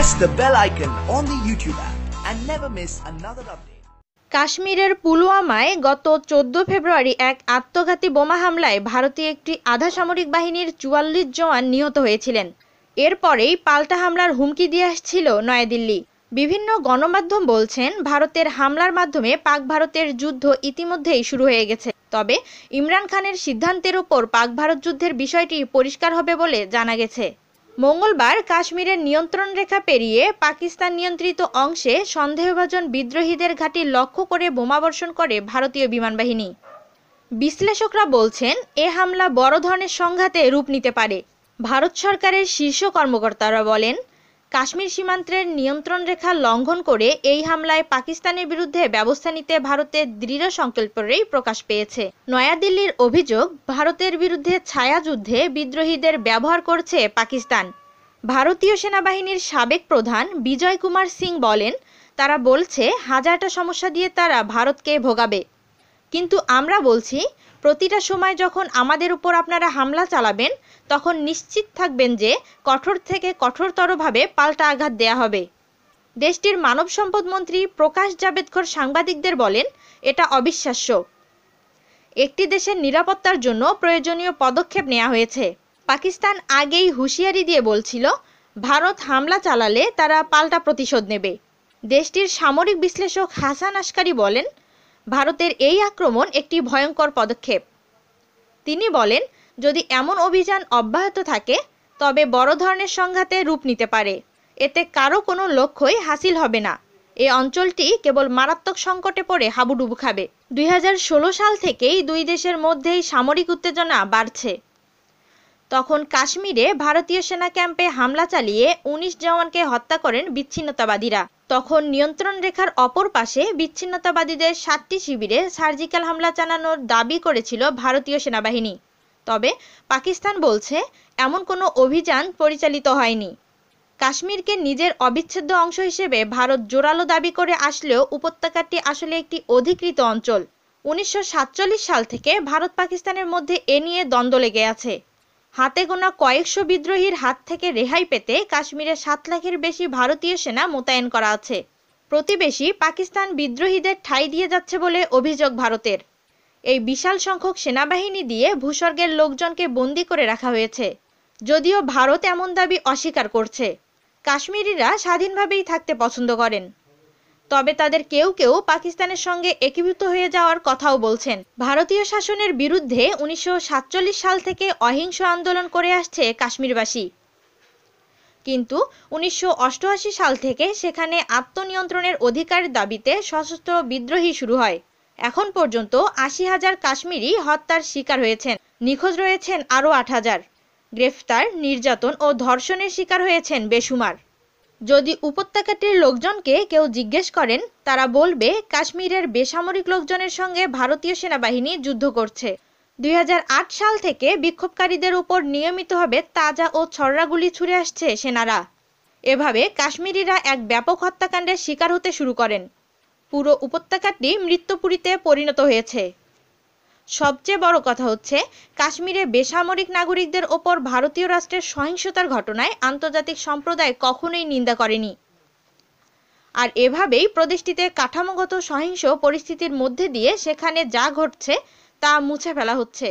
press the bell icon on the YouTube app and never miss another update. কাশ্মীরের পুলওয়ামায় গত চোদ্দ ফেব্রুয়ারি এক আত্মঘাতী বোমা হামলায় ভারতীয় একটি আধা সামরিক বাহিনীর চুয়াল্লিশ জওয়ান নিহত হয়েছিলেন। এরপরেই পাল্টা হামলার হুমকি দিয়ে আসছিল নয়াদিল্লি। বিভিন্ন গণমাধ্যম বলছেন, ভারতের হামলার মাধ্যমে পাক ভারতের যুদ্ধ ইতিমধ্যেই শুরু হয়ে গেছে। তবে ইমরান খানের সিদ্ধান্তের উপর পাক ভারত যুদ্ধের বিষয়টি পরিষ্কার হবে বলে জানা গেছে। মঙ্গলবার কাশ্মীরের নিয়ন্ত্রণ রেখা পেরিয়ে পাকিস্তান নিয়ন্ত্রিত অংশে সন্দেহভাজন বিদ্রোহীদের ঘাঁটি লক্ষ্য করে বোমাবর্ষণ করে ভারতীয় বিমান বাহিনী বিশ্লেষকরা বলছেন, এ হামলা বড় ধরনের সংঘাতে রূপ নিতে পারে। ভারত সরকারের শীর্ষ কর্মকর্তারা বলেন কাশ্মীর সীমান্তের নিয়ন্ত্রণ রেখা লঙ্ঘন করে এই হামলায় পাকিস্তানের বিরুদ্ধে ব্যবস্থা নিতে ভারতের দৃঢ় সংকল্পেরই প্রকাশ পেয়েছে। নয়াদিল্লির অভিযোগ, ভারতের বিরুদ্ধে ছায়াযুদ্ধে বিদ্রোহীদের ব্যবহার করছে পাকিস্তান। ভারতীয় সেনাবাহিনীর সাবেক প্রধান বিজয় কুমার সিং বলেন, তারা বলছে, হাজারটা সমস্যা দিয়ে তারা ভারতকে ভোগাবে। কিন্তু আমরা বলছি, প্রতিটা সময় যখন আমাদের উপর আপনারা হামলা চালাবেন তখন নিশ্চিত থাকবেন যে কঠোর থেকে কঠোরতরভাবে পাল্টা আঘাত দেয়া হবে। দেশটির মানব সম্পদ মন্ত্রী প্রকাশ জাভেদকর সাংবাদিকদের বলেন, এটা অবিশ্বাস্য। একটি দেশের নিরাপত্তার জন্য প্রয়োজনীয় পদক্ষেপ নেওয়া হয়েছে। পাকিস্তান আগেই হুঁশিয়ারি দিয়ে বলছিল, ভারত হামলা চালালে তারা পাল্টা প্রতিশোধ নেবে। দেশটির সামরিক বিশ্লেষক হাসান আশকারি বলেন, ভারতের এই আক্রমণ একটি ভয়ঙ্কর পদক্ষেপ। তিনি বলেন যদি এমন অভিযান অব্যাহত থাকে, তবে বড় ধরনের সংঘাতে রূপ নিতে পারে। এতে কারও কোনো লক্ষ্যই হাসিল হবে না। এই অঞ্চলটি কেবল মারাত্মক সংকটে পড়ে হাবুডুবু খাবে। দুই হাজার ষোলো সাল থেকেই দুই দেশের মধ্যেই সামরিক উত্তেজনা বাড়ছে। তখন কাশ্মীরে ভারতীয় সেনা ক্যাম্পে হামলা চালিয়ে উনিশ জওয়ানকে হত্যা করেন বিচ্ছিন্নতাবাদীরা। তখন নিয়ন্ত্রণ রেখার অপর পাশে বিচ্ছিন্নতাবাদীদের সাতটি শিবিরে সার্জিক্যাল হামলা চালানোর দাবি করেছিল ভারতীয় সেনাবাহিনী। তবে পাকিস্তান বলছে, এমন কোনো অভিযান পরিচালিত হয়নি। কাশ্মীরকে নিজের অবিচ্ছেদ্য অংশ হিসেবে ভারত জোরালো দাবি করে আসলেও উপত্যকাটি আসলে একটি অধিকৃত অঞ্চল। উনিশশো সাতচল্লিশ সাল থেকে ভারত পাকিস্তানের মধ্যে এ নিয়ে দ্বন্দ্ব লেগে আছে। হাতে গোনা কয়েকশো বিদ্রোহীর হাত থেকে রেহাই পেতে কাশ্মীরে সাত লাখের বেশি ভারতীয় সেনা মোতায়েন করা আছে। প্রতিবেশী পাকিস্তান বিদ্রোহীদের ঠাঁই দিয়ে যাচ্ছে বলে অভিযোগ ভারতের। এই বিশাল সংখ্যক সেনাবাহিনী দিয়ে ভূস্বর্গের লোকজনকে বন্দি করে রাখা হয়েছে। যদিও ভারত এমন দাবি অস্বীকার করছে। কাশ্মীরিরা স্বাধীনভাবেই থাকতে পছন্দ করেন। তবে তাদের কেউ কেউ পাকিস্তানের সঙ্গে একীভূত হয়ে যাওয়ার কথাও বলছেন। ভারতীয় শাসনের বিরুদ্ধে উনিশশো সাতচল্লিশ সাল থেকে অহিংস আন্দোলন করে আসছে কাশ্মীরবাসী। কিন্তু উনিশশো অষ্টআশি সাল থেকে সেখানে আত্মনিয়ন্ত্রণের অধিকার দাবিতে সশস্ত্র বিদ্রোহী শুরু হয়। এখন পর্যন্ত আশি হাজার কাশ্মীরি হত্যার শিকার হয়েছেন। নিখোঁজ রয়েছেন আরও আট হাজার। গ্রেফতার, নির্যাতন ও ধর্ষণের শিকার হয়েছেন বেসুমার। যদি উপত্যকাটির লোকজনকে কেউ জিজ্ঞেস করেন, তারা বলবে, কাশ্মীরের বেসামরিক লোকজনের সঙ্গে ভারতীয় সেনাবাহিনী যুদ্ধ করছে। দুই হাজার আট সাল থেকে বিক্ষোভকারীদের উপর নিয়মিতভাবে তাজা ও ছড়রাগুলি ছুড়ে আসছে সেনারা। এভাবে কাশ্মীরিরা এক ব্যাপক হত্যাকাণ্ডের শিকার হতে শুরু করেন। পুরো উপত্যকাটি মৃত্যুপুরীতে পরিণত হয়েছে। সবচেয়ে বড় কথা হচ্ছে কাশ্মীরে বেসামরিক নাগরিকদের ওপর ভারতীয় রাষ্ট্রের সহিংসতার ঘটনায় আন্তর্জাতিক সম্প্রদায় কখনোই নিন্দা করেনি। আর এভাবেই প্রদেশটিতে কাঠামোগত সহিংস পরিস্থিতির মধ্যে দিয়ে সেখানে যা ঘটছে তা মুছে ফেলা হচ্ছে।